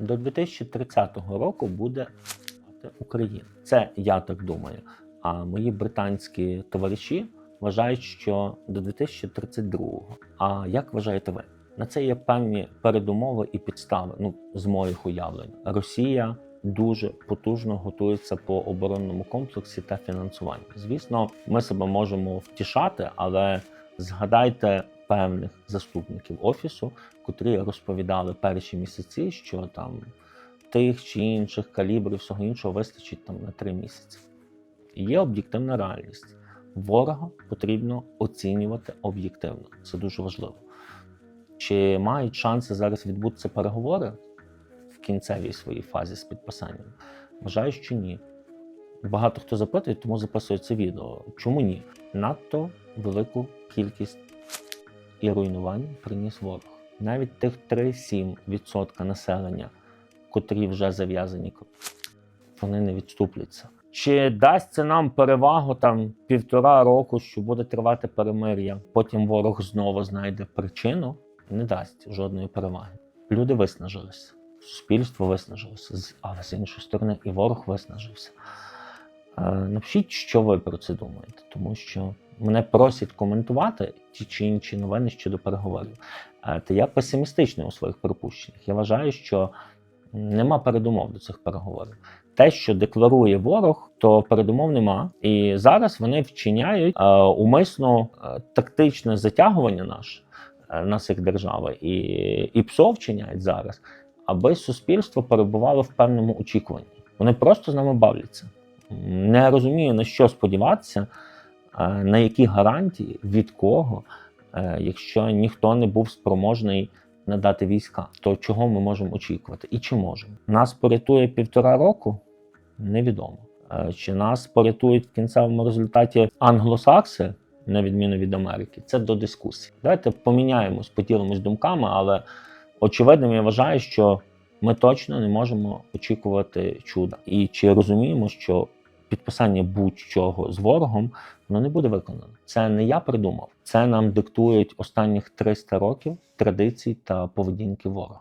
До 2030 року буде Україна. Це я так думаю. А мої британські товариші вважають, що до 2032. А як вважаєте ви? На це є певні передумови і підстави. Ну, з моїх уявлень, Росія дуже потужно готується по оборонному комплексі та фінансуванню. Звісно, ми себе можемо втішати, але згадайте певних заступників офісу, котрі розповідали перші місяці, що там тих чи інших калібрів, всього іншого вистачить там на три місяці. Є об'єктивна реальність. Ворога потрібно оцінювати об'єктивно. Це дуже важливо. Чи мають шанси зараз відбутися переговори в кінцевій своїй фазі з підписанням? Вважаю, що ні. Багато хто запитує, тому записує це відео. Чому ні? Надто велику кількість і руйнувань приніс ворог. Навіть тих 3-7% населення, котрі вже зав'язані, вони не відступляться. Чи дасть це нам перевагу там півтора року, що буде тривати перемир'я? Потім ворог знову знайде причину, не дасть жодної переваги. Люди виснажилися, суспільство виснажилося, але з іншої сторони, і ворог виснажився. Е, Напишіть, що ви про це думаєте, тому що мене просять коментувати ті чи інші новини щодо переговорів. Е, Та я песимістичний у своїх припущеннях. Я вважаю, що нема передумов до цих переговорів. Те, що декларує ворог, то передумов нема. І зараз вони вчиняють е, умисно е, тактичне затягування наше, нас як держави, і, і ПСО вчиняють зараз, аби суспільство перебувало в певному очікуванні. Вони просто з нами бавляться. Не розумію, на що сподіватися, на які гарантії, від кого, е, якщо ніхто не був спроможний надати війська, то чого ми можемо очікувати і чи можемо? Нас порятує півтора року? Невідомо. Е, Чи нас порятують в кінцевому результаті англосакси, на відміну від Америки? Це до дискусії. Давайте поміняємось, поділимось думками, але очевидним я вважаю, що ми точно не можемо очікувати чуда. І чи розуміємо, що підписання будь-чого з ворогом воно не буде виконано. Це не я придумав. Це нам диктують останніх 300 років традицій та поведінки ворога.